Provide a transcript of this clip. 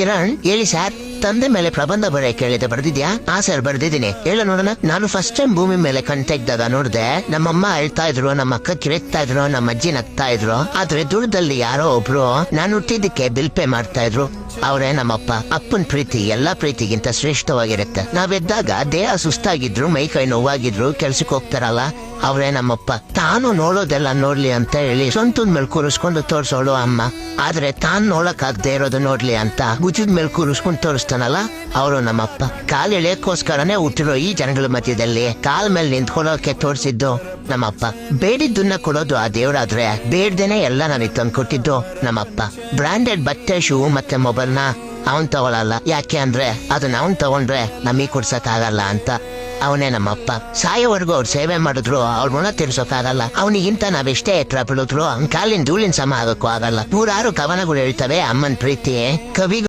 ಕಿರಣ್, ಹೇಳಿ ಸರ್. ತಂದೆ ಮೇಲೆ ಪ್ರಬಂಧ ಬರೆಯ ಕೇಳಿದೆ, ಬರ್ದಿದ್ಯಾ? ಹಾ ಸರ್, ಬರ್ದಿದ್ದೀನಿ. ಹೇಳ ನೋಡೋಣ. ನಾನು ಫಸ್ಟ್ ಟೈಮ್ ಭೂಮಿ ಮೇಲೆ ಕಣ್ತೆಗ್ದಾಗ ನೋಡಿದೆ, ನಮ್ಮಮ್ಮ ಹೇಳ್ತಾ ಇದ್ರು ನಮ್ಮ ಅಕ್ಕ ಕಿರೆಕ್ತಾ ಇದ್ರು ನಮ್ಮ ಅಜ್ಜಿ ನಗ್ತಾ ಇದ್ರು. ಆದ್ರೆ ದೂರದಲ್ಲಿ ಯಾರೋ ಒಬ್ರು ನಾನು ಹುಟ್ಟಿದ್ದಕ್ಕೆ ಬಿಲ್ ಪೇ ಮಾಡ್ತಾ ಇದ್ರು. ಅವರೇ ನಮ್ಮಪ್ಪ. ಅಪ್ಪನ್ ಪ್ರೀತಿ, ಎಲ್ಲಾ ಪ್ರೀತಿಗಿಂತ ಶ್ರೇಷ್ಠವಾಗಿರುತ್ತೆ. ನಾವೆದ್ದಾಗ ದೇಹ ಸುಸ್ತಾಗಿದ್ರು, ಮೈ ಕೈ ನೋವಾಗಿದ್ರು ಕೆಲ್ಸಕ್ಕೆ ಹೋಗ್ತಾರಲ್ಲ? ಅವರೇ ನಮ್ಮಪ್ಪ. ತಾನು ನೋಡೋದೆಲ್ಲ ನೋಡ್ಲಿ ಅಂತ ಹೇಳಿ ಸ್ವಂತದ ಮೇಲೆ ಕೂರಿಸ್ಕೊಂಡು ತೋರ್ಸೋಳು ಅಮ್ಮ. ಆದ್ರೆ ತಾನು ನೋಡಕ್ ಆಗದೆ ಇರೋದು ನೋಡ್ಲಿ ಅಂತ ಭುಜದ ಮೇಲೆ ಕೂರಿಸ್ಕೊಂಡು ತೋರಿಸ್ತಾನಲ್ಲ? ಅವರು ನಮ್ಮಪ್ಪ. ಕಾಲ್ ಎಳೆಯಕ್ಕೋಸ್ಕರನೇ ಹುಟ್ಟಿರೋ ಈ ಜನಗಳ ಮಧ್ಯದಲ್ಲಿ ಕಾಲ್ ಮೇಲೆ ನಿಂತ್ಕೊಳ್ಳೋಕೆ ತೋರಿಸಿದ್ದು ನಮ್ಮಪ್ಪ. ಬೇಡಿದ್ದನ್ನ ಕೊಡೋದು ಆ ದೇವ್ರಾದ್ರೆ. ಬೇಡ್ದೇನೆ ಎಲ್ಲ ನನಗೆ ತಂದು ಕೊಟ್ಟಿದ್ದು ನಮ್ಮಪ್ಪ. ಬ್ರಾಂಡೆಡ್ ಬಟ್ಟೆ, ಶೂ ಮತ್ತೆ ಮೊಬೈಲ್ನ ಅವನ್ ತಗೊಳಲ್ಲ. ಯಾಕೆ ಅಂದ್ರೆ ಅದನ್ನ ಅವನ್ ತಗೊಂಡ್ರೆ ನಮಗ್ ಕುಡ್ಸಕ್ ಆಗಲ್ಲ ಅಂತ. ಅವನೇ ನಮ್ಮಪ್ಪ. ಸಾಯೋವರೆಗೂ ಅವ್ರು ಸೇವೆ ಮಾಡಿದ್ರು, ಅವ್ರ ಋಣ ತೀರ್ಸೋಕ್ಕಾಗಲ್ಲ. ಅವನಿಗಿಂತ ನಾವೆಷ್ಟೇ ಎತ್ತರ ಬೀಳಿದ್ರು ಅವ್ನ ಕಾಲಿನ ಧೂಳಿನ ಸಮ ಆಗಕ್ಕೂ ಆಗಲ್ಲ. ನೂರಾರು ಕವನಗಳು ಹೇಳ್ತವೆ ಅಮ್ಮನ್ ಪ್ರೀತಿ ಕವಿ